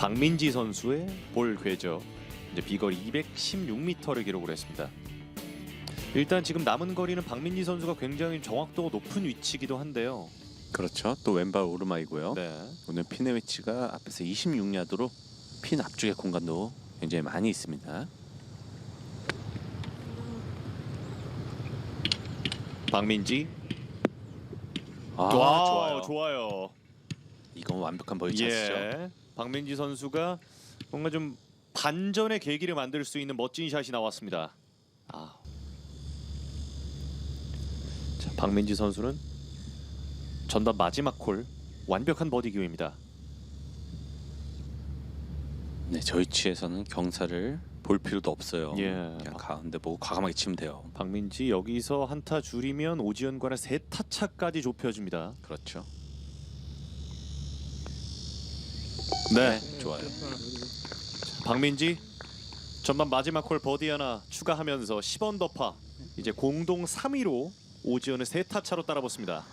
박민지 선수의 볼 궤적 이제 비거리 216m를 기록을 했습니다. 일단 지금 남은 거리는 박민지 선수가 굉장히 정확도가 높은 위치이기도 한데요. 그렇죠. 또 왼발 오르막이고요. 네. 오늘 핀의 위치가 앞에서 26야드로 핀 앞쪽의 공간도 굉장히 많이 있습니다. 박민지. 아, 와, 좋아요. 좋아요. 이건 완벽한 버디 찬스죠. 예. 박민지 선수가 뭔가 좀 반전의 계기를 만들 수 있는 멋진 샷이 나왔습니다. 아. 자, 박민지 선수는 전반 마지막 콜 완벽한 버디 기회입니다. 네, 저 위치에서는 경사를 볼 필요도 없어요. 예. 그냥 가운데 보고 과감하게 치면 돼요. 박민지 여기서 한타 줄이면 오지연과는 세 타차까지 좁혀집니다. 그렇죠. 네. 좋아요. 박민지 전반 마지막 홀 버디 하나 추가하면서 10언더파 이제 공동 3위로 오지연을 세 타 차로 따라붙습니다.